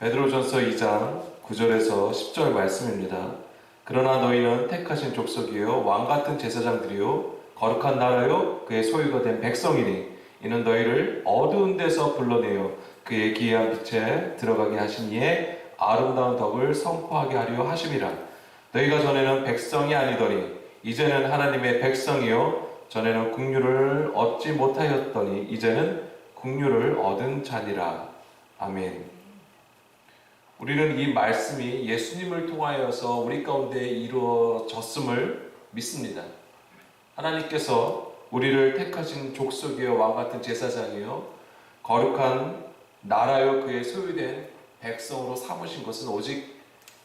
베드로전서 2장 9절에서 10절 말씀입니다. 그러나 너희는 택하신 족속이요 왕 같은 제사장들이요 거룩한 나라요 그의 소유가 된 백성이니 이는 너희를 어두운 데서 불러내어 그의 기이한 빛에 들어가게 하신 이의 아름다운 덕을 선포하게 하려 하심이라 너희가 전에는 백성이 아니더니 이제는 하나님의 백성이요 전에는 국류를 얻지 못하였더니 이제는 국류를 얻은 자니라 아멘. 우리는 이 말씀이 예수님을 통하여서 우리 가운데 이루어졌음을 믿습니다. 하나님께서 우리를 택하신 족속이요 왕 같은 제사장이요 거룩한 나라요 그의 소유된 백성으로 삼으신 것은 오직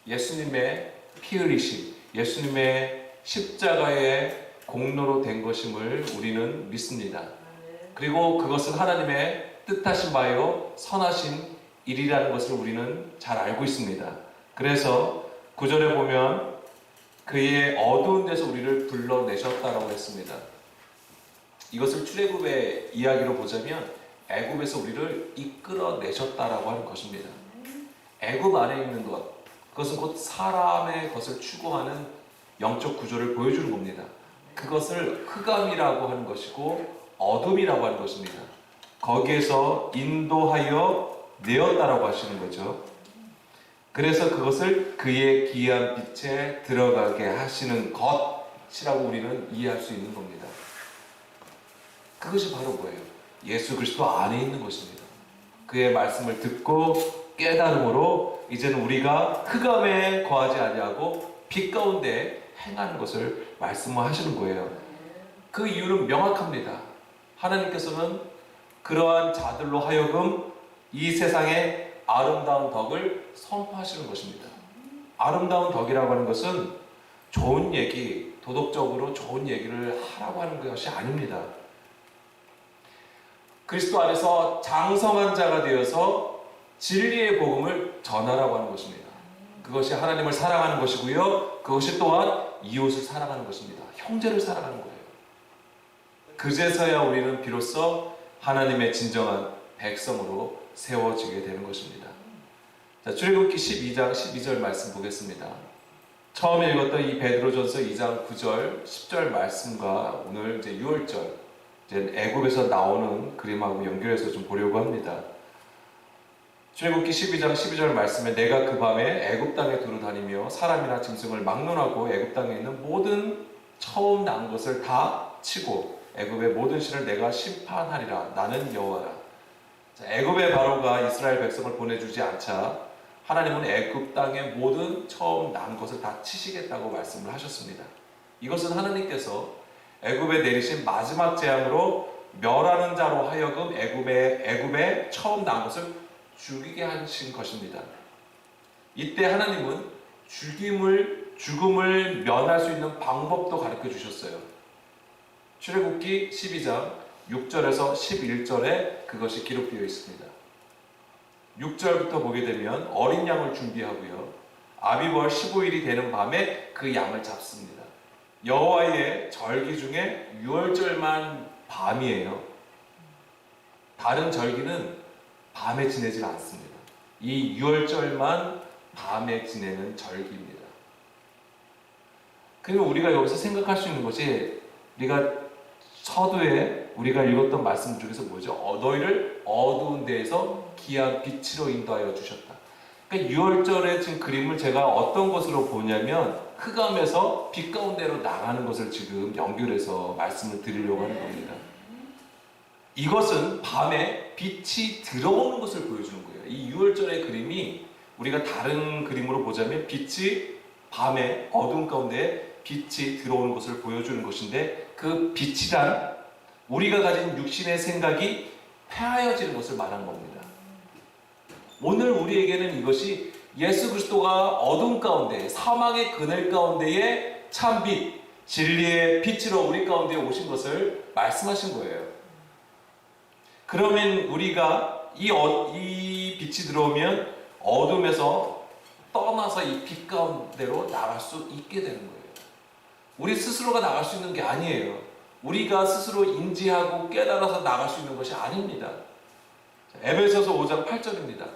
예수님의 피 흘리심, 예수님의 십자가의 공로로 된 것임을 우리는 믿습니다. 그리고 그것은 하나님의 뜻하신 바요 선하신 일이라는 것을 우리는 잘 알고 있습니다. 그래서 구절에 보면 그의 어두운 데서 우리를 불러내셨다라고 했습니다. 이것을 출애굽의 이야기로 보자면 애굽에서 우리를 이끌어내셨다라고 하는 것입니다. 애굽 안에 있는 것, 그것은 곧 사람의 것을 추구하는 영적 구조를 보여주는 겁니다. 그것을 흑암이라고 하는 것이고 어둠이라고 하는 것입니다. 거기에서 인도하여 내었다라고 하시는 거죠. 그래서 그것을 그의 기이한 빛에 들어가게 하시는 것이라고 우리는 이해할 수 있는 겁니다. 그것이 바로 뭐예요? 예수 그리스도 안에 있는 것입니다. 그의 말씀을 듣고 깨달음으로 이제는 우리가 흑암에 거하지 아니하고 빛 가운데 행하는 것을 말씀하시는 거예요. 그 이유는 명확합니다. 하나님께서는 그러한 자들로 하여금 이 세상의 아름다운 덕을 선포하시는 것입니다. 아름다운 덕이라고 하는 것은 좋은 얘기, 도덕적으로 좋은 얘기를 하라고 하는 것이 아닙니다. 그리스도 안에서 장성한 자가 되어서 진리의 복음을 전하라고 하는 것입니다. 그것이 하나님을 사랑하는 것이고요. 그것이 또한 이웃을 사랑하는 것입니다. 형제를 사랑하는 거예요. 그제서야 우리는 비로소 하나님의 진정한 백성으로 세워지게 되는 것입니다. 자, 출애굽기 12장 12절 말씀 보겠습니다. 처음에 읽었던 이 베드로전서 2장 9절, 10절 말씀과 오늘 이제 6월절 이제 애굽에서 나오는 그림하고 연결해서 좀 보려고 합니다. 출애굽기 12장 12절 말씀에 내가 그 밤에 애굽 땅에 두루 다니며 사람이나 짐승을 막론하고 애굽 땅에 있는 모든 처음 난 것을 다 치고 애굽의 모든 신을 내가 심판하리라 나는 여호와라. 자, 애굽의 바로가 이스라엘 백성을 보내주지 않자 하나님은 애굽 땅의 모든 처음 난 것을 다 치시겠다고 말씀을 하셨습니다. 이것은 하나님께서 애굽에 내리신 마지막 재앙으로 멸하는 자로 하여금 애굽의 애굽에 처음 난 것을 죽이게 하신 것입니다. 이때 하나님은 죽임을 죽음을 면할 수 있는 방법도 가르쳐 주셨어요. 출애굽기 12장 6절에서 11절에 그것이 기록되어 있습니다. 6절부터 보게 되면 어린 양을 준비하고요. 아비벌 15일이 되는 밤에 그 양을 잡습니다. 여호와의 절기 중에 6월절만 밤이에요. 다른 절기는 밤에 지내질 않습니다. 이 6월절만 밤에 지내는 절기입니다. 그리고 우리가 여기서 생각할 수 있는 것이 우리가 서두에 우리가 읽었던 말씀 중에서 뭐죠? 어, 너희를 어두운 데에서 기한 빛으로 인도하여 주셨다. 그러니까 6월절에 지금 그림을 제가 어떤 것으로 보냐면 흑암에서 빛 가운데로 나가는 것을 지금 연결해서 말씀을 드리려고 하는 겁니다. 이것은 밤에 빛이 들어오는 것을 보여주는 거예요. 이 6월절의 그림이 우리가 다른 그림으로 보자면 빛이 밤에 어두운 가운데 빛이 들어오는 것을 보여주는 것인데 그 빛이란 우리가 가진 육신의 생각이 폐하여지는 것을 말한 겁니다. 오늘 우리에게는 이것이 예수 그리스도가 어둠 가운데 사망의 그늘 가운데에 참 빛, 진리의 빛으로 우리 가운데 오신 것을 말씀하신 거예요. 그러면 우리가 이, 어, 이 빛이 들어오면 어둠에서 떠나서 이 빛 가운데로 나갈 수 있게 되는 거예요. 우리 스스로가 나갈 수 있는 게 아니에요. 우리가 스스로 인지하고 깨달아서 나갈 수 있는 것이 아닙니다. 에베소서 5장 8절입니다.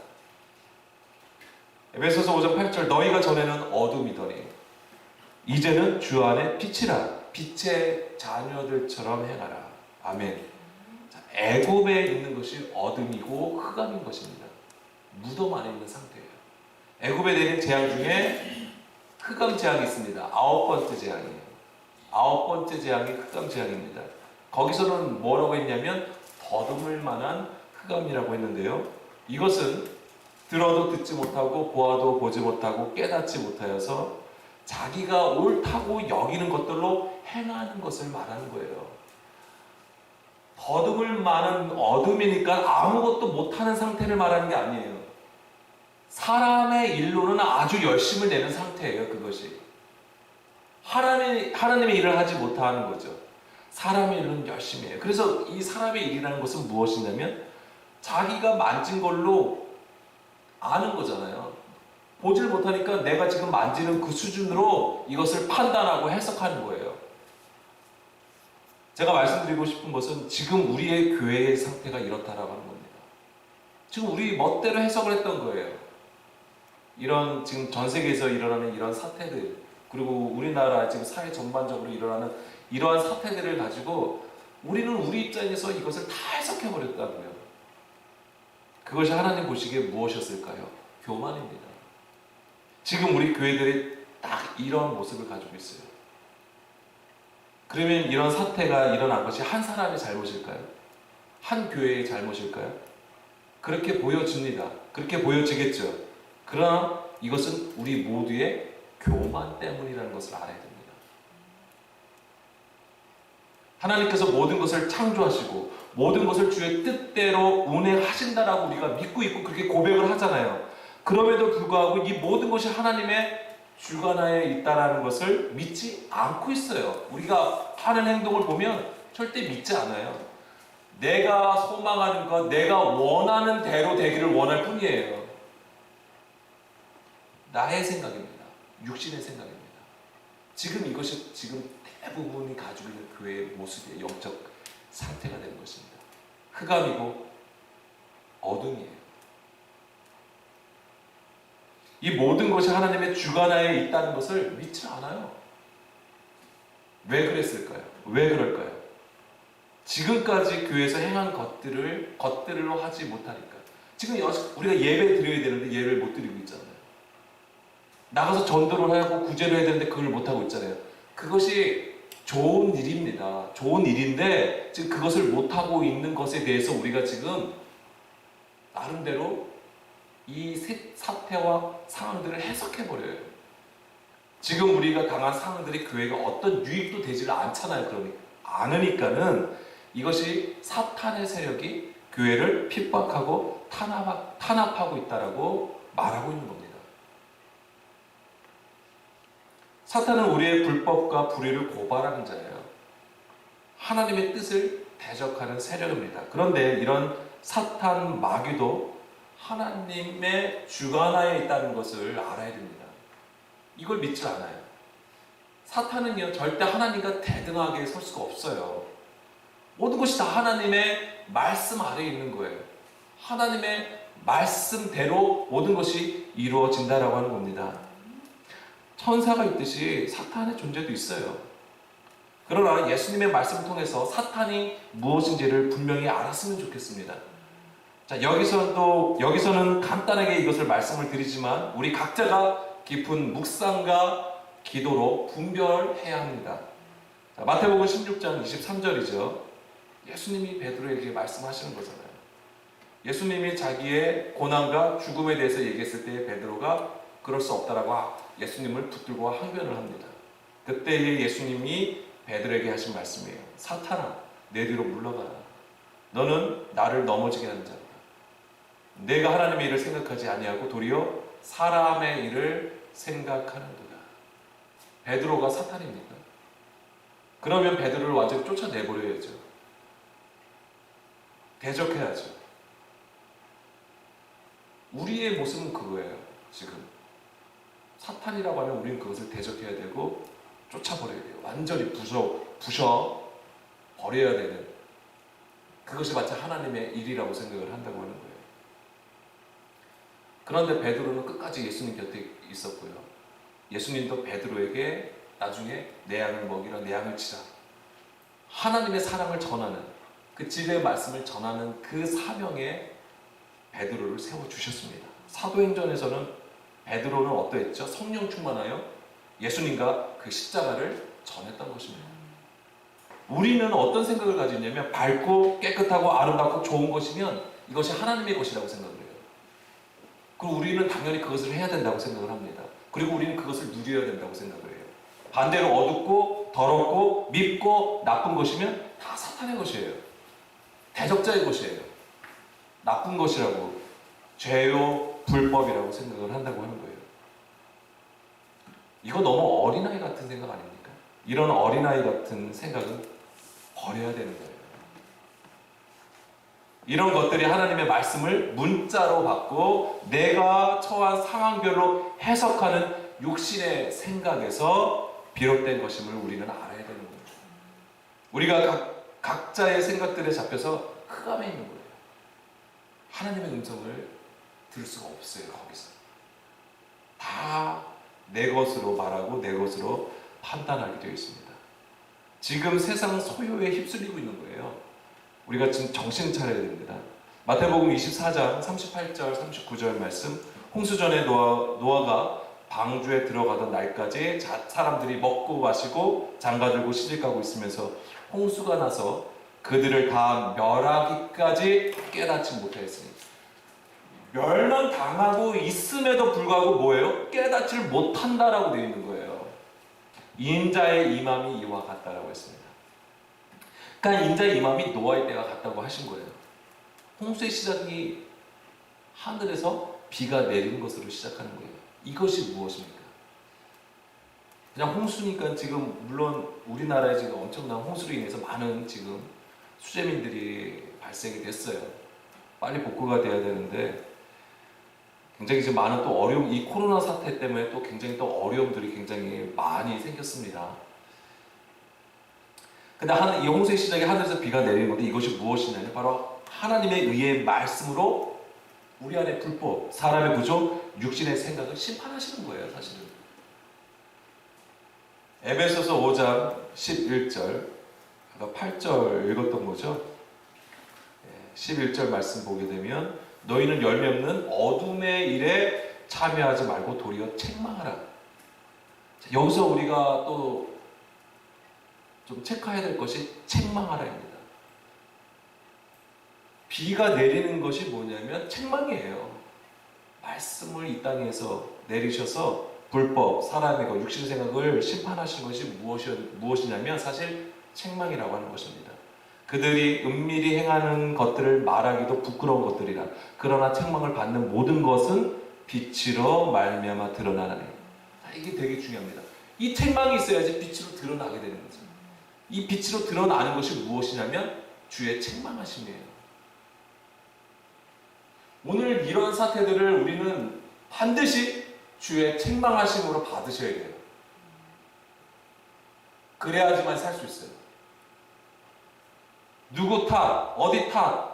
에베소서 5장 8절 너희가 전에는 어둠이더니 이제는 주 안에 빛이라 빛의 자녀들처럼 행하라. 아멘. 자, 애굽에 있는 것이 어둠이고 흑암인 것입니다. 무덤 안에 있는 상태예요. 애굽에 내린 재앙 중에 흑암 재앙이 있습니다. 아홉 번째 재앙이에요. 아홉 번째 재앙이 흑암 재앙입니다. 거기서는 뭐라고 했냐면 더듬을 만한 흑암이라고 했는데요. 이것은 들어도 듣지 못하고 보아도 보지 못하고 깨닫지 못하여서 자기가 옳다고 여기는 것들로 행하는 것을 말하는 거예요. 더듬을 만한 어둠이니까 아무것도 못하는 상태를 말하는 게 아니에요. 사람의 일로는 아주 열심을 내는 상태예요, 그것이. 하나님의, 하나님의 일을 하지 못하는 거죠. 사람의 일은 열심히 해요. 그래서 이 사람의 일이라는 것은 무엇이냐면 자기가 만진 걸로 아는 거잖아요. 보질 못하니까 내가 지금 만지는 그 수준으로 이것을 판단하고 해석하는 거예요. 제가 말씀드리고 싶은 것은 지금 우리의 교회의 상태가 이렇다라고 하는 겁니다. 지금 우리 멋대로 해석을 했던 거예요. 이런 지금 전 세계에서 일어나는 이런 사태들 그리고 우리나라 지금 사회 전반적으로 일어나는 이러한 사태들을 가지고 우리는 우리 입장에서 이것을 다 해석해 버렸다고요. 그것이 하나님 보시기에 무엇이었을까요? 교만입니다. 지금 우리 교회들이 딱 이런 모습을 가지고 있어요. 그러면 이런 사태가 일어난 것이 한 사람의 잘못일까요? 한 교회의 잘못일까요? 그렇게 보여집니다. 그렇게 보여지겠죠. 그러나 이것은 우리 모두의 교만 때문이라는 것을 알아야 됩니다. 하나님께서 모든 것을 창조하시고 모든 것을 주의 뜻대로 운행하신다라고 우리가 믿고 있고 그렇게 고백을 하잖아요. 그럼에도 불구하고 이 모든 것이 하나님의 주관하에 있다라는 것을 믿지 않고 있어요. 우리가 하는 행동을 보면 절대 믿지 않아요. 내가 소망하는 것, 내가 원하는 대로 되기를 원할 뿐이에요. 나의 생각입니다. 육신의 생각입니다. 지금 이것이 지금 대부분이 가지고 있는 교회의 모습의 영적 상태가 되는 것입니다. 흑암이고 어둠이에요. 이 모든 것이 하나님의 주관하에 있다는 것을 믿지 않아요. 왜 그랬을까요? 왜 그럴까요? 지금까지 교회에서 행한 것들을 것들로 하지 못하니까. 지금 여- 우리가 예배 드려야 되는데 예배를 못 드리고 있잖아요. 나가서 전도를 하고 구제를 해야 되는데 그걸 못 하고 있잖아요. 그것이 좋은 일입니다. 좋은 일인데 지금 그것을 못 하고 있는 것에 대해서 우리가 지금 나름대로 이 세- 사태와 상황들을 해석해 버려요. 지금 우리가 당한 상황들이 교회가 어떤 유익도 되지를 않잖아요. 그러니까 않으니까는 이것이 사탄의 세력이 교회를 핍박하고 탄압, 탄압하고 있다라고 말하고 있는 겁니다. 사탄은 우리의 불법과 불의를 고발하는 자예요. 하나님의 뜻을 대적하는 세력입니다. 그런데 이런 사탄 마귀도 하나님의 주관하에 있다는 것을 알아야 됩니다. 이걸 믿지 않아요. 사탄은요, 절대 하나님과 대등하게 설 수가 없어요. 모든 것이 다 하나님의 말씀 아래에 있는 거예요. 하나님의 말씀대로 모든 것이 이루어진다라고 하는 겁니다. 천사가 있듯이 사탄의 존재도 있어요. 그러나 예수님의 말씀을 통해서 사탄이 무엇인지를 분명히 알았으면 좋겠습니다. 자, 여기서도, 여기서는 간단하게 이것을 말씀을 드리지만, 우리 각자가 깊은 묵상과 기도로 분별해야 합니다. 자, 마태복음 16장 23절이죠. 예수님이 베드로에게 말씀하시는 거잖아요. 예수님이 자기의 고난과 죽음에 대해서 얘기했을 때 베드로가 그럴 수 없다라고 예수님을 붙들고 항변을 합니다. 그때에 예수님이 베드로에게 하신 말씀이에요. 사탄아, 내 뒤로 물러가라. 너는 나를 넘어지게 하는 자다. 내가 하나님의 일을 생각하지 아니하고 도리어 사람의 일을 생각하는도다. 베드로가 사탄입니까? 그러면 베드로를 완전히 쫓아내버려야죠. 대적해야죠. 우리의 모습은 그거예요. 지금 사탄이라고 하면 우리는 그것을 대적해야 되고 쫓아버려야 돼요. 완전히 부셔 부셔 버려야 되는 그것이 마치 하나님의 일이라고 생각을 한다고 하는 거예요. 그런데 베드로는 끝까지 예수님 곁에 있었고요. 예수님도 베드로에게 나중에 내 양을 먹이라 내 양을 치라. 하나님의 사랑을 전하는 그 진리의 말씀을 전하는 그 사명에 베드로를 세워 주셨습니다. 사도행전에서는 베드로는 어떠했죠? 성령 충만하여 예수님과 그 십자가를 전했던 것입니다. 우리는 어떤 생각을 가지냐면 밝고 깨끗하고 아름답고 좋은 것이면 이것이 하나님의 것이라고 생각을 해요. 그리고 우리는 당연히 그것을 해야 된다고 생각을 합니다. 그리고 우리는 그것을 누려야 된다고 생각을 해요. 반대로 어둡고 더럽고 밉고 나쁜 것이면 다 사탄의 것이에요. 대적자의 것이에요. 나쁜 것이라고 죄요 불법이라고 생각을 한다고 하는 거예요. 이거 너무 어린아이 같은 생각 아닙니까? 이런 어린아이 같은 생각은 버려야 되는 거예요. 이런 것들이 하나님의 말씀을 문자로 받고 내가 처한 상황별로 해석하는 육신의 생각에서 비롯된 것임을 우리는 알아야 되는 거예요. 우리가 각, 각자의 생각들에 잡혀서 흑암에 있는 거예요. 하나님의 음성을 들을 수가 없어요, 거기서. 다 내 것으로 말하고 내 것으로 판단하게 되어 있습니다. 지금 세상 소요에 휩쓸리고 있는 거예요. 우리가 지금 정신 차려야 됩니다. 마태복음 24장 38절 39절 말씀 홍수전에 노아, 노아가 방주에 들어가던 날까지 자, 사람들이 먹고 마시고 장가들고 시집가고 있으면서 홍수가 나서 그들을 다 멸하기까지 깨닫지 못하였으니 멸망 당하고 있음에도 불구하고 뭐예요? 깨닫지를 못한다라고 되어 있는 거예요. 인자의 임함이 이와 같다라고 했습니다. 그러니까 인자의 임함이 노아의 때가 같다고 하신 거예요. 홍수의 시작이 하늘에서 비가 내리는 것으로 시작하는 거예요. 이것이 무엇입니까? 그냥 홍수니까 지금 물론 우리나라에 지금 엄청난 홍수로 인해서 많은 지금 수재민들이 발생이 됐어요. 빨리 복구가 돼야 되는데 굉장히 지금 많은 또 어려움, 이 코로나 사태 때문에 또 굉장히 또 어려움들이 굉장히 많이 생겼습니다. 근데 하늘, 이 홍수의 시작에 하늘에서 비가 내리는 건데 이것이 무엇이냐면 바로 하나님의 의의 말씀으로 우리 안에 불법, 사람의 구조, 육신의 생각을 심판하시는 거예요, 사실은. 에베소서 5장 11절, 아까 8절 읽었던 거죠. 예, 11절 말씀 보게 되면 너희는 열매 없는 어둠의 일에 참여하지 말고 도리어 책망하라. 자, 여기서 우리가 또 좀 체크해야 될 것이 책망하라입니다. 비가 내리는 것이 뭐냐면 책망이에요. 말씀을 이 땅에서 내리셔서 불법, 사람의 것, 육신 생각을 심판하신 것이 무엇이, 무엇이냐면 사실 책망이라고 하는 것입니다. 그들이 은밀히 행하는 것들을 말하기도 부끄러운 것들이라. 그러나 책망을 받는 모든 것은 빛으로 말미암아 드러나나니. 이게 되게 중요합니다. 이 책망이 있어야지 빛으로 드러나게 되는 거죠. 이 빛으로 드러나는 것이 무엇이냐면 주의 책망하심이에요. 오늘 이런 사태들을 우리는 반드시 주의 책망하심으로 받으셔야 돼요. 그래야지만 살 수 있어요. 누구 탓, 어디 탓,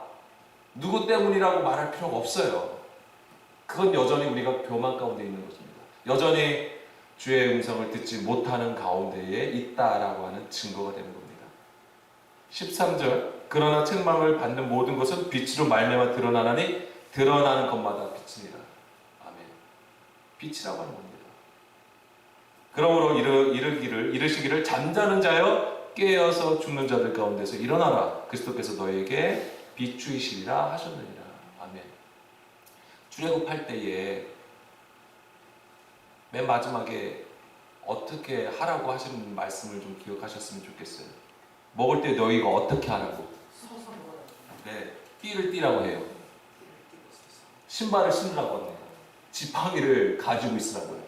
누구 때문이라고 말할 필요가 없어요. 그건 여전히 우리가 교만 가운데 있는 것입니다. 여전히 주의 음성을 듣지 못하는 가운데에 있다라고 하는 증거가 되는 겁니다. 13절 그러나 책망을 받는 모든 것은 빛으로 말미암아 드러나나니 드러나는 것마다 빛이니라. 아멘. 빛이라고 하는 겁니다. 그러므로 이르, 이르기를 이르시기를 잠자는 자여 깨어서 죽는 자들 가운데서 일어나라. 그리스도께서 너에게 비추이시리라 하셨느니라. 아멘. 출애굽할 때에 맨 마지막에 어떻게 하라고 하시는 말씀을 좀 기억하셨으면 좋겠어요. 먹을 때 너희가 어떻게 하라고? 네, 띠를 띠라고 해요. 신발을 신으라고 합니다. 지팡이를 가지고 있으라고요.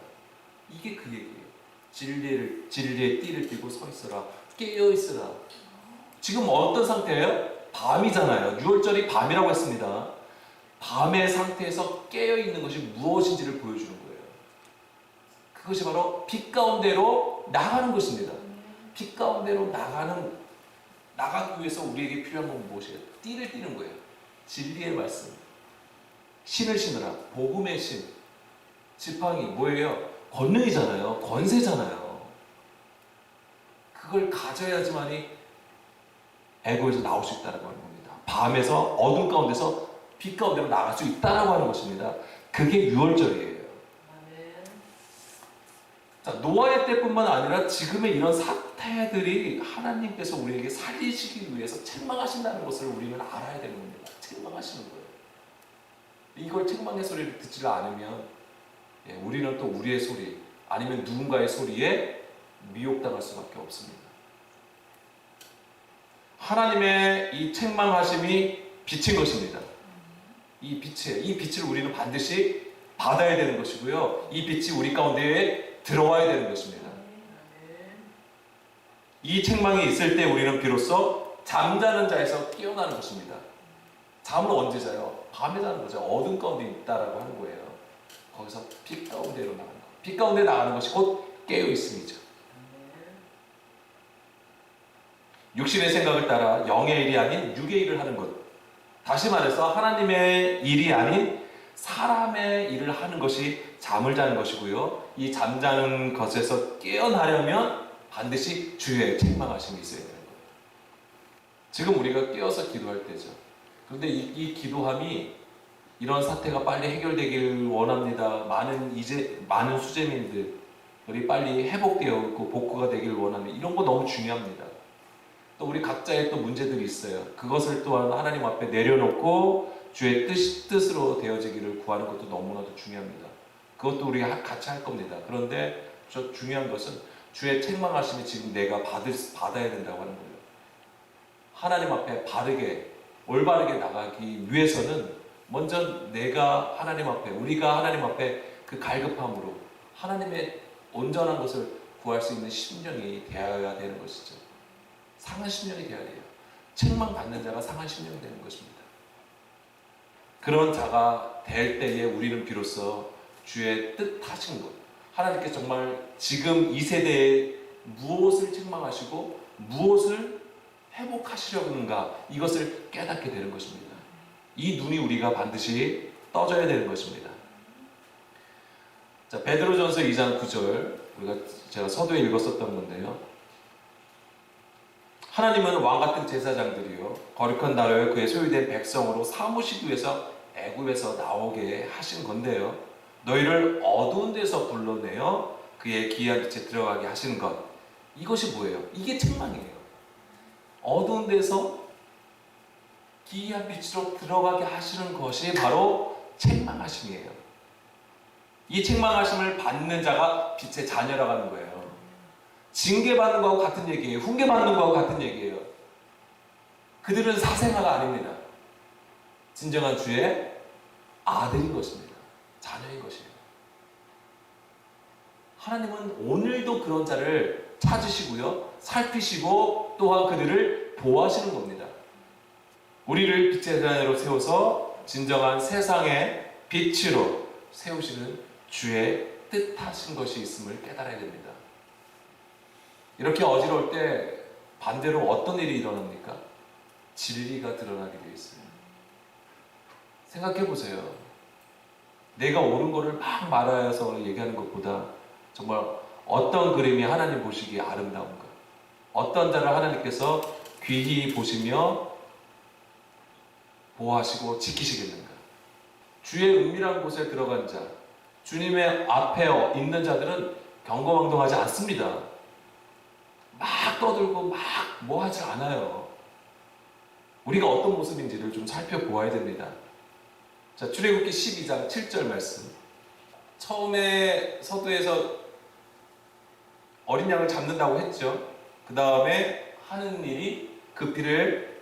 이게 그 얘기예요. 진리를 진리의 띠를 띠고 서 있어라. 깨어 있으라. 지금 어떤 상태예요? 밤이잖아요. 6월절이 밤이라고 했습니다. 밤의 상태에서 깨어 있는 것이 무엇인지를 보여주는 거예요. 그것이 바로 빛 가운데로 나가는 것입니다. 빛 가운데로 나가는 나가기 위해서 우리에게 필요한 건 무엇이에요? 띠를 띠는 거예요. 진리의 말씀. 신을 신으라. 복음의 신. 지팡이 뭐예요? 권능이잖아요. 권세잖아요. 그걸 가져야지만이 에고에서 나올 수 있다는 겁니다. 밤에서 어둠 가운데서 빛 가운데로 나갈 수 있다라고 하는 것입니다. 그게 유월절이에요. 자, 노아의 때뿐만 아니라 지금의 이런 사태들이 하나님께서 우리에게 살리시기 위해서 책망하신다는 것을 우리는 알아야 되는 겁니다. 책망하시는 거예요. 이걸 책망의 소리를 듣지 않으면 예, 우리는 또 우리의 소리 아니면 누군가의 소리에 미혹당할 수밖에 없습니다. 하나님의 이 책망하심이 빛인 것입니다. 이 빛에 이 빛을 우리는 반드시 받아야 되는 것이고요. 이 빛이 우리 가운데에 들어와야 되는 것입니다. 이 책망이 있을 때 우리는 비로소 잠자는 자에서 깨어나는 것입니다. 잠은 언제 자요? 밤에 자는 거죠. 어둠 가운데 있다라고 하는 거예요. 거기서 빛 가운데로 나가는 거. 빛 가운데 나가는 것이 곧 깨어 있음이죠. 아멘. 육신의 생각을 따라 영의 일이 아닌 육의 일을 하는 것. 다시 말해서 하나님의 일이 아닌 사람의 일을 하는 것이 잠을 자는 것이고요. 이 잠자는 것에서 깨어나려면 반드시 주의 책망하심이 있어야 되는 거예요. 지금 우리가 깨어서 기도할 때죠. 그런데 이, 이 기도함이 이런 사태가 빨리 해결되길 원합니다. 많은 이제 많은 수재민들이 빨리 회복되어 있고 복구가 되길 원합니다. 이런 거 너무 중요합니다. 또 우리 각자의 또 문제들이 있어요. 그것을 또한 하나님 앞에 내려놓고 주의 뜻, 뜻으로 되어지기를 구하는 것도 너무나도 중요합니다. 그것도 우리가 같이 할 겁니다. 그런데 저 중요한 것은 주의 책망하심이 지금 내가 받을, 받아야 된다고 하는 거예요. 하나님 앞에 바르게, 올바르게 나가기 위해서는 먼저 내가 하나님 앞에, 우리가 하나님 앞에 그 갈급함으로 하나님의 온전한 것을 구할 수 있는 심령이 되어야 되는 것이죠. 상한 심령이 되어야 돼요. 책망 받는 자가 상한 심령이 되는 것입니다. 그런 자가 될 때에 우리는 비로소 주의 뜻하신 것, 하나님께 정말 지금 이 세대에 무엇을 책망하시고 무엇을 회복하시려는가 이것을 깨닫게 되는 것입니다. 이 눈이 우리가 반드시 떠져야 되는 것입니다. 자, 베드로전서 2장 9절 우리가 제가 서두에 읽었었던 건데요. 하나님은 왕 같은 제사장들이요 거룩한 나라에 그의 소유된 백성으로 삼으시기 위해서 애굽에서 나오게 하신 건데요. 너희를 어두운 데서 불러내어 그의 기이한 빛에 들어가게 하시는 것. 이것이 뭐예요? 이게 책망이에요. 어두운 데서 기이한 빛으로 들어가게 하시는 것이 바로 책망하심이에요. 이 책망하심을 받는 자가 빛의 자녀라고 하는 거예요. 징계받는 거하고 같은 얘기예요. 훈계받는 거하고 같은 얘기예요. 그들은 사생아가 아닙니다. 진정한 주의 아들인 것입니다. 자녀인 것이에요. 하나님은 오늘도 그런 자를 찾으시고요. 살피시고 또한 그들을 보호하시는 겁니다. 우리를 빛의 자녀로 세워서 진정한 세상의 빛으로 세우시는 주의 뜻하신 것이 있음을 깨달아야 됩니다. 이렇게 어지러울 때 반대로 어떤 일이 일어납니까? 진리가 드러나게 되어 있어요. 생각해 보세요. 내가 옳은 거를 막 말하여서 얘기하는 것보다 정말 어떤 그림이 하나님 보시기에 아름다운가? 어떤 자를 하나님께서 귀히 보시며 보호하시고 지키시겠는가? 주의 은밀한 곳에 들어간 자, 주님의 앞에 있는 자들은 경거망동하지 않습니다. 막 떠들고 막 뭐 하지 않아요. 우리가 어떤 모습인지를 좀 살펴보아야 됩니다. 자, 출애굽기 12장 7절 말씀. 처음에 서두에서 어린 양을 잡는다고 했죠. 그 다음에 하는 일이 그 피를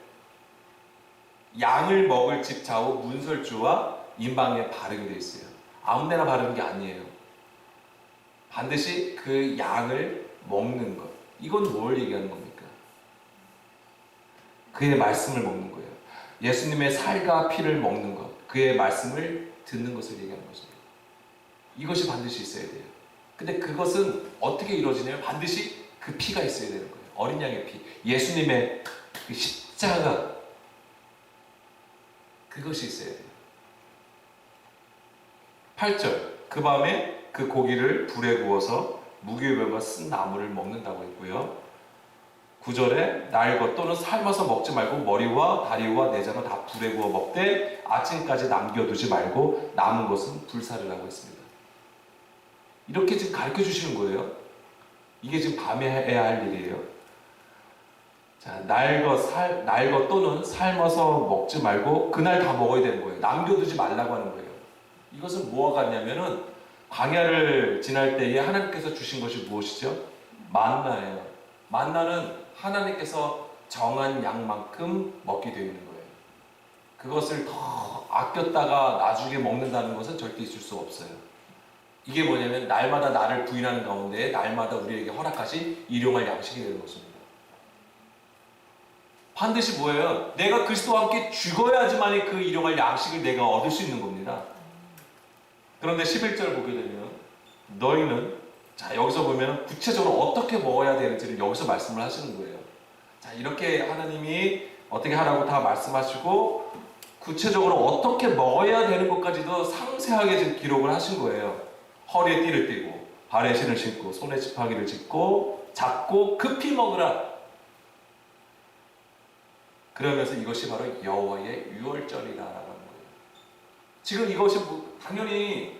양을 먹을 집 좌우 문설주와 인방에 바르게 되어 있어요. 아무데나 바르는 게 아니에요. 반드시 그 양을 먹는 것. 이건 뭘 얘기하는 겁니까? 그의 말씀을 먹는 거예요. 예수님의 살과 피를 먹는 것. 그의 말씀을 듣는 것을 얘기하는 것입니다. 이것이 반드시 있어야 돼요. 근데 그것은 어떻게 이루어지냐면 반드시 그 피가 있어야 되는 거예요. 어린 양의 피. 예수님의 그 십자가. 그것이 있어야 돼요. 8절 그 밤에 그 고기를 불에 구워서 무교병과 쓴 나물을 먹는다고 했고요. 9절에 날것 또는 삶아서 먹지 말고 머리와 다리와 내장을 다 불에 구워 먹되 아침까지 남겨두지 말고 남은 것은 불사르라고 했습니다. 이렇게 지금 가르쳐 주시는 거예요. 이게 지금 밤에 해야 할 일이에요. 자, 날것, 또는 삶아서 먹지 말고 그날 다 먹어야 되는 거예요. 남겨두지 말라고 하는 거예요. 이것은 뭐가 같냐면은 광야를 지날 때에 하나님께서 주신 것이 무엇이죠? 만나예요. 만나는 하나님께서 정한 양만큼 먹게 되어 있는 거예요. 그것을 더 아꼈다가 나중에 먹는다는 것은 절대 있을 수 없어요. 이게 뭐냐면 날마다 나를 부인하는 가운데 날마다 우리에게 허락하신 일용할 양식이 되는 것입니다. 반드시 뭐예요? 내가 그리스도와 함께 죽어야지만 그 일용할 양식을 내가 얻을 수 있는 겁니다. 그런데 11절 보게 되면 너희는 자 여기서 보면 구체적으로 어떻게 먹어야 되는지를 여기서 말씀을 하시는 거예요. 자 이렇게 하나님이 어떻게 하라고 다 말씀하시고 구체적으로 어떻게 먹어야 되는 것까지도 상세하게 지금 기록을 하신 거예요. 허리에 띠를 띠고 발에 신을 신고 손에 지팡이를 짚고 잡고 급히 먹으라. 그러면서 이것이 바로 여호와의 유월절이다라고. 지금 이것이 뭐 당연히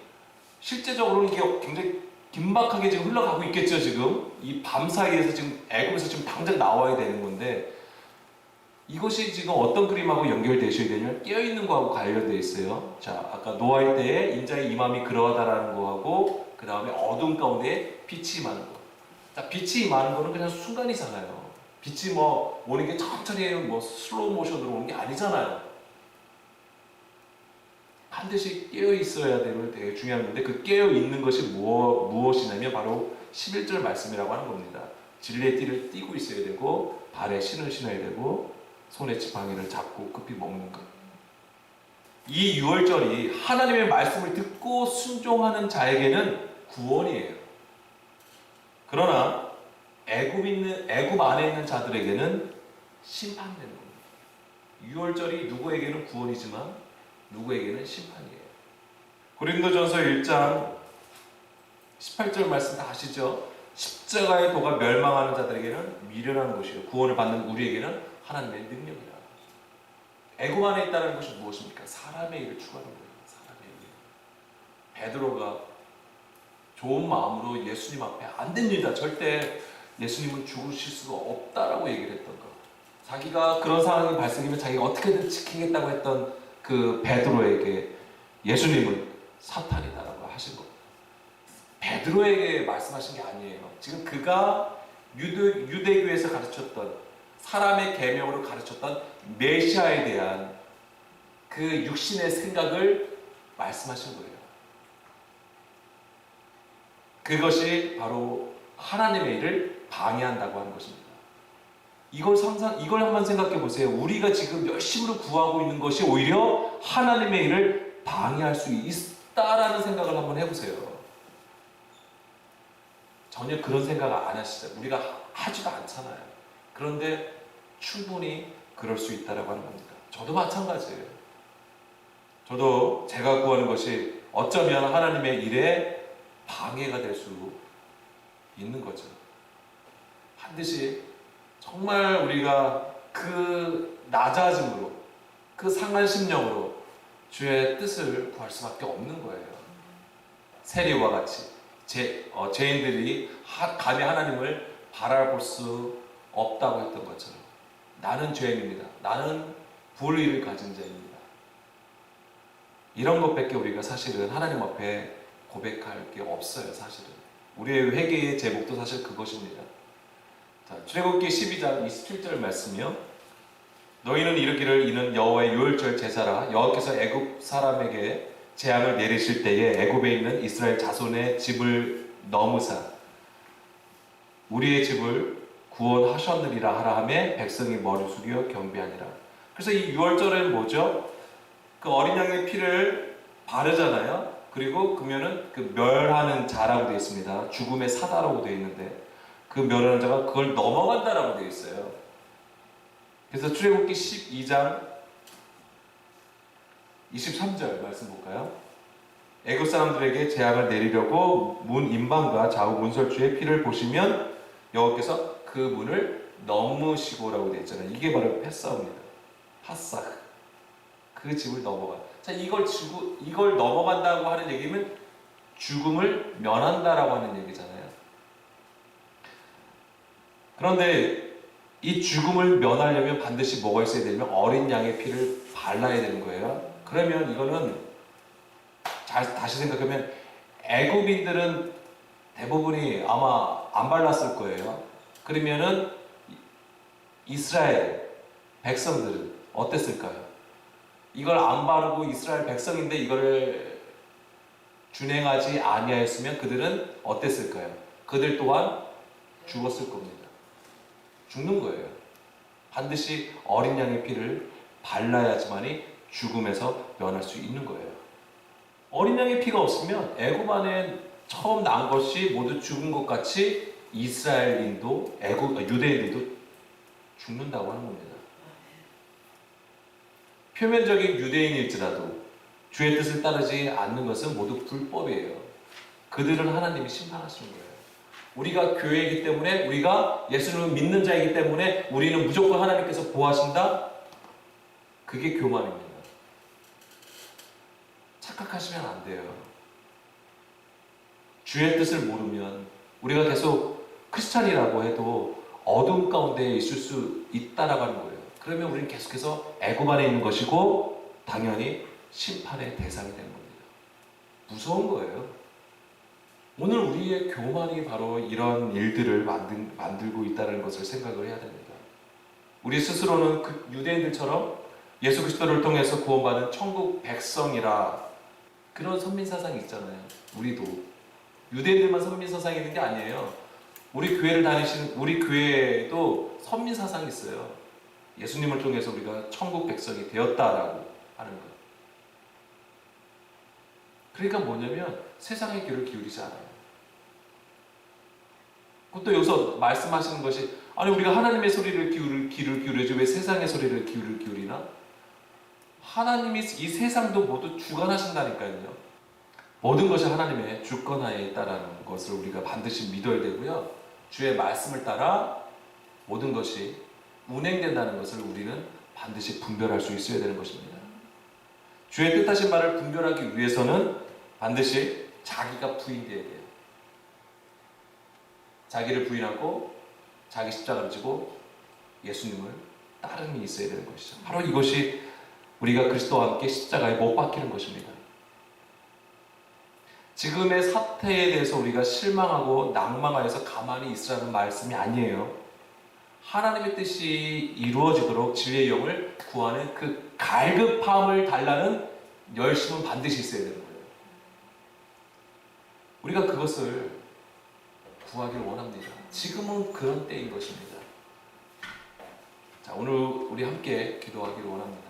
실제적으로는 이게 굉장히 긴박하게 지금 흘러가고 있겠죠 지금 이 밤 사이에서 지금 애굽에서 지금 당장 나와야 되는 건데 이것이 지금 어떤 그림하고 연결되셔야 되냐면 깨어 있는 거하고 관련돼 있어요. 자 아까 노아의 때에 인자의 임함이 그러하다라는 거하고 그 다음에 어둠 가운데 빛이 임하는 거. 자 빛이 임하는 거는 그냥 순간이잖아요. 빛이 뭐 오는 게 천천히 뭐 슬로우 모션으로 오는 게 아니잖아요. 반드시 깨어 있어야 되는 되게 중요한 건데 그 깨어 있는 것이 무엇, 무엇이냐면 바로 11절 말씀이라고 하는 겁니다. 진리의 띠를 띠고 있어야 되고 발에 신을 신어야 되고 손에 지팡이를 잡고 급히 먹는 것. 이 6월절이 하나님의 말씀을 듣고 순종하는 자에게는 구원이에요. 그러나 애굽 있는 애굽 안에 있는 자들에게는 심판되는 겁니다. 6월절이 누구에게는 구원이지만 누구에게는 심판이에요. 고린도전서 1장 18절 말씀 다 아시죠? 십자가의 도가 멸망하는 자들에게는 미련한 것이요 구원을 받는 우리에게는 하나님의 능력이라. 애굽 안에 있다는 것이 무엇입니까? 사람의 일을 추구하는 거예요. 사람의 일. 베드로가 좋은 마음으로 예수님 앞에 안 됩니다. 절대 예수님은 죽으실 수가 없다라고 얘기를 했던 거. 자기가 그런 상황이 발생하면 자기가 어떻게든 지키겠다고 했던 그 베드로에게 예수님은 사탄이다라고 하신 겁니다. 베드로에게 말씀하신 게 아니에요. 지금 그가 유대, 유대교에서 가르쳤던 사람의 계명으로 가르쳤던 메시아에 대한 그 육신의 생각을 말씀하신 거예요. 그것이 바로 하나님의 일을 방해한다고 하는 것입니다. 이걸 상상, 이걸 한번 생각해 보세요. 우리가 지금 열심으로 구하고 있는 것이 오히려 하나님의 일을 방해할 수 있다라는 생각을 한번 해보세요. 전혀 그런 생각 안 하시죠. 우리가 하지도 않잖아요. 그런데 충분히 그럴 수 있다라고 하는 겁니다. 저도 마찬가지예요. 저도 제가 구하는 것이 어쩌면 하나님의 일에 방해가 될 수 있는 거죠. 반드시 정말 우리가 그 낮아짐으로 그 상한 심령으로 주의 뜻을 구할 수밖에 없는 거예요. 세리와 같이 제, 어, 죄인들이 하, 감히 하나님을 바라볼 수 없다고 했던 것처럼 나는 죄인입니다. 나는 불의를 가진 자입니다. 이런 것밖에 우리가 사실은 하나님 앞에 고백할 게 없어요. 사실은 우리의 회개의 제목도 사실 그것입니다. 자, 출애굽기 12장 27절 말씀이요. 너희는 이르기를 이는 여호와의 유월절 제사라 여호와께서 애굽 사람에게 재앙을 내리실 때에 애굽에 있는 이스라엘 자손의 집을 넘으사 우리의 집을 구원하셨느니라 하라 하매 백성이 머리 숙여 경배하니라. 그래서 이 유월절은 뭐죠? 그 어린 양의 피를 바르잖아요. 그리고 그러면은 그 멸하는 자라고 되어 있습니다. 죽음의 사다라고 되어 있는데 그 멸하는 자가 그걸 넘어간다라고 되어 있어요. 그래서 출애굽기 12장 23절 말씀 볼까요? 애굽 사람들에게 재앙을 내리려고 문 임방과 좌우 문설주의 피를 보시면 여호께서 그 문을 넘으시고라고 되어 있잖아요. 이게 바로 패싸움입니다. 파싹. 그 집을 넘어가. 자, 이걸 주고 이걸 넘어간다고 하는 얘기는 죽음을 면한다라고 하는 얘기잖아요. 그런데 이 죽음을 면하려면 반드시 뭐가 있어야 되냐면 어린 양의 피를 발라야 되는 거예요. 그러면 이거는 잘 다시 생각하면 애굽인들은 대부분이 아마 안 발랐을 거예요. 그러면은 이스라엘 백성들은 어땠을까요? 이걸 안 바르고 이스라엘 백성인데 이거를 준행하지 아니하였으면 그들은 어땠을까요? 그들 또한 죽었을 겁니다. 죽는 거예요. 반드시 어린 양의 피를 발라야지만이 죽음에서 면할 수 있는 거예요. 어린 양의 피가 없으면 애굽 안에 처음 난 것이 모두 죽은 것 같이 이스라엘인도 애굽 유대인들도 죽는다고 하는 겁니다. 표면적인 유대인일지라도 주의 뜻을 따르지 않는 것은 모두 불법이에요. 그들은 하나님이 심판하시는 거예요. 우리가 교회이기 때문에 우리가 예수님을 믿는 자이기 때문에 우리는 무조건 하나님께서 보하신다. 그게 교만입니다. 착각하시면 안 돼요. 주의 뜻을 모르면 우리가 계속 크리스찬이라고 해도 어둠 가운데 있을 수 있다라고 하는 거예요. 그러면 우리는 계속해서 애굽 안에 있는 것이고 당연히 심판의 대상이 되는 겁니다. 무서운 거예요. 오늘 우리의 교만이 바로 이런 일들을 만든, 만들고 있다는 것을 생각을 해야 됩니다. 우리 스스로는 그 유대인들처럼 예수 그리스도를 통해서 구원받은 천국 백성이라 그런 선민 사상이 있잖아요. 우리도 유대인들만 선민 사상이 있는 게 아니에요. 우리 교회를 다니시는 우리 교회에도 선민 사상이 있어요. 예수님을 통해서 우리가 천국 백성이 되었다라고 하는 것. 그러니까 뭐냐면 세상의 귀를 기울이지 않아요. 그것도 여기서 말씀하시는 것이 아니 우리가 하나님의 소리를 기울을 귀를 기울여지 왜 세상의 소리를 기울을 기울이나? 하나님이 이 세상도 모두 주관하신다니까요. 모든 것이 하나님의 주권하에 있다라는 것을 우리가 반드시 믿어야 되고요. 주의 말씀을 따라 모든 것이 운행된다는 것을 우리는 반드시 분별할 수 있어야 되는 것입니다. 주의 뜻하신 말을 분별하기 위해서는 반드시 자기가 부인되어야 돼요. 자기를 부인하고 자기 십자가를 지고 예수님을 따름이 있어야 되는 것이죠. 바로 이것이 우리가 그리스도와 함께 십자가에 못 박히는 것입니다. 지금의 사태에 대해서 우리가 실망하고 낭망하여서 가만히 있으라는 말씀이 아니에요. 하나님의 뜻이 이루어지도록 진리의 영을 구하는 그 갈급함을 달라는 열심은 반드시 있어야 되는 거예요. 우리가 그것을 구하기를 원합니다. 지금은 그런 때인 것입니다. 자, 오늘 우리 함께 기도하기를 원합니다.